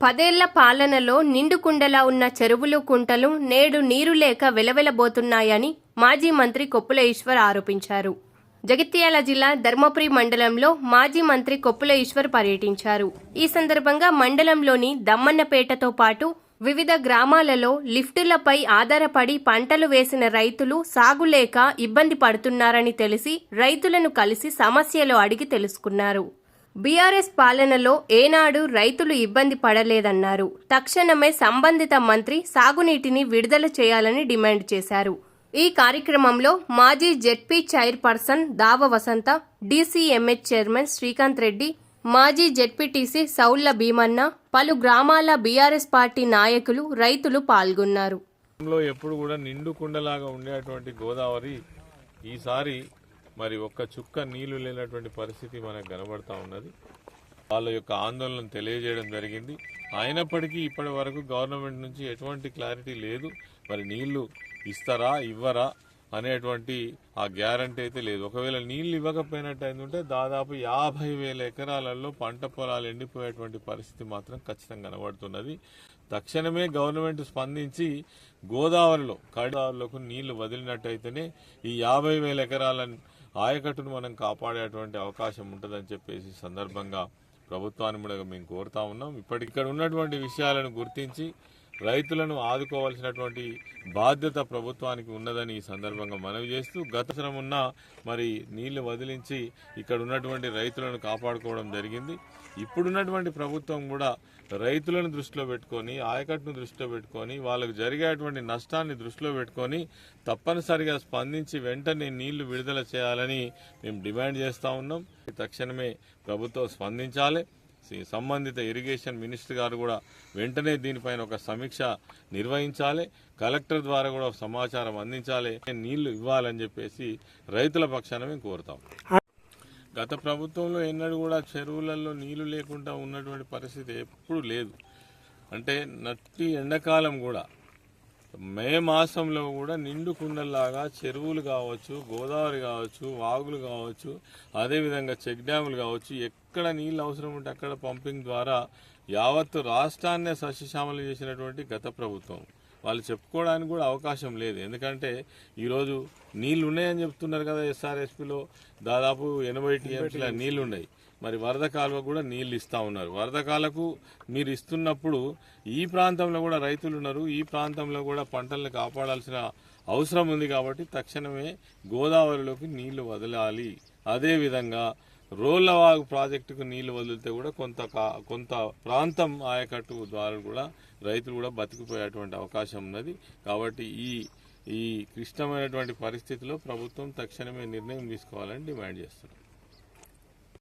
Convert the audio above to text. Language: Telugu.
పదేళ్ళ పాలనలో నిండుకుండలా ఉన్న చెరువులు కుంటలు నేడు నీరు లేక వెలవెలబోతున్నాయని మాజీ మంత్రి కొప్పుల ఈశ్వర్ ఆరోపించారు. జగిత్యాల జిల్లా ధర్మపురి మండలంలో మాజీ మంత్రి కొప్పుల ఈశ్వర్ పర్యటించారు. ఈ సందర్భంగా మండలంలోని దమ్మన్నపేటతో పాటు వివిధ గ్రామాలలో లిఫ్టులపై ఆధారపడి పంటలు వేసిన రైతులు సాగులేక ఇబ్బంది పడుతున్నారని తెలిసి రైతులను కలిసి సమస్యలు అడిగి తెలుసుకున్నారు. బీఆర్ఎస్ పాలనలో ఏనాడు రైతులు ఇబ్బంది పడలేదన్నారు. తక్షణమే సంబంధిత మంత్రి సాగునీటిని విడుదల చేయాలని డిమాండ్ చేశారు. ఈ కార్యక్రమంలో మాజీ ZP chairperson Dava Vasantha DCMH chairman Srikanth Reddy మాజీ జెడ్పీటీసీ సౌళ్ళ భీమన్న పలు గ్రామాల బీఆర్ఎస్ పార్టీ నాయకులు రైతులు పాల్గొన్నారు. ఎప్పుడు కూడా నిండు కుండలాగా ఉండేటువంటి గోదావరి ఈసారి మరి ఒక్క చుక్క నీళ్ళు లేనటువంటి పరిస్థితి మనకు కనబడతా ఉన్నది. వాళ్ళ యొక్క ఆందోళన తెలియజేయడం జరిగింది. అయినప్పటికీ ఇప్పటి వరకు గవర్నమెంట్ నుంచి ఎటువంటి క్లారిటీ లేదు. మరి నీళ్ళు ఇస్తారా ఇవ్వరా అనేటువంటి ఆ గ్యారంటీ అయితే లేదు. ఒకవేళ నీళ్ళు ఇవ్వకపోయినట్టు అయిందంటే దాదాపు యాభై వేల ఎకరాలలో పంట పొలాలు ఎండిపోయేటువంటి పరిస్థితి మాత్రం ఖచ్చితంగా కనబడుతున్నది. తక్షణమే గవర్నమెంట్ స్పందించి గోదావరిలో కడిదావరిలోకి నీళ్ళు వదిలినట్టయితేనే ఈ యాభై వేల ఎకరాల ఆయకట్టును మనం కాపాడేటువంటి అవకాశం ఉంటుందని చెప్పేసి సందర్భంగా ప్రభుత్వాన్ని కూడా మేము కోరుతా ఉన్నాం. ఇప్పటి ఇక్కడ ఉన్నటువంటి విషయాలను గుర్తించి రైతులను ఆదుకోవాల్సినటువంటి బాధ్యత ప్రభుత్వానికి ఉన్నదని ఈ సందర్భంగా మనవి చేస్తూ గత ఉన్న మరి నీళ్ళు వదిలించి ఇక్కడ ఉన్నటువంటి రైతులను కాపాడుకోవడం జరిగింది. ఇప్పుడున్నటువంటి ప్రభుత్వం కూడా రైతులను దృష్టిలో పెట్టుకొని ఆయకట్టును దృష్టిలో పెట్టుకొని వాళ్ళకు జరిగేటువంటి నష్టాన్ని దృష్టిలో పెట్టుకొని తప్పనిసరిగా స్పందించి వెంటనే నీళ్ళు విడుదల చేయాలని మేము డిమాండ్ చేస్తా ఉన్నాం. తక్షణమే ప్రభుత్వం స్పందించాలి. సంబంధిత ఇరిగేషన్ మినిస్టర్ గారు కూడా వెంటనే దీనిపైన ఒక సమీక్ష నిర్వహించాలి. కలెక్టర్ ద్వారా కూడా సమాచారం అందించాలి. నీళ్ళు ఇవ్వాలని చెప్పేసి రైతుల పక్షాన మేము కోరుతాం. గత ప్రభుత్వంలో ఎన్నడూ కూడా చెరువులలో నీళ్ళు లేకుండా ఉన్నటువంటి పరిస్థితి ఎప్పుడు లేదు. అంటే నట్టి ఎండాకాలం కూడా మే మాసంలో కూడా నిండు కుండల్లాగా చెరువులు కావచ్చు గోదావరి కావచ్చు వాగులు కావచ్చు అదేవిధంగా చెక్ డ్యాములు కావచ్చు ఎక్కడ నీళ్ళు అవసరం ఉంటే అక్కడ పంపింగ్ ద్వారా యావత్తు రాష్ట్రాన్నే సస్యశ్యామలు చేసినటువంటి గత ప్రభుత్వం. వాళ్ళు చెప్పుకోవడానికి కూడా అవకాశం లేదు. ఎందుకంటే ఈరోజు నీళ్ళు ఉన్నాయని చెప్తున్నారు కదా ఎస్ఆర్ఎస్పిలో దాదాపు ఎనభై టీఎంసీల నీళ్ళు ఉన్నాయి మరి వరద కాలువ కూడా నీళ్ళు ఇస్తా ఉన్నారు. వరద కాలకు మీరు ఇస్తున్నప్పుడు ఈ ప్రాంతంలో కూడా రైతులు ఉన్నారు. ఈ ప్రాంతంలో కూడా పంటలను కాపాడాల్సిన అవసరం ఉంది కాబట్టి తక్షణమే గోదావరిలోకి నీళ్ళు వదలాలి. అదేవిధంగా రోళ్ళవాగు ప్రాజెక్టుకు నీళ్ళు వదిలితే కూడా కొంత కా- కొంత ప్రాంతం ఆయకట్టు ద్వారా కూడా రైతులు కూడా బతికిపోయేటువంటి అవకాశం ఉన్నది. కాబట్టి ఈ ఈ క్లిష్టమైనటువంటి పరిస్థితిలో ప్రభుత్వం తక్షణమే నిర్ణయం తీసుకోవాలని డిమాండ్ చేస్తున్నాం.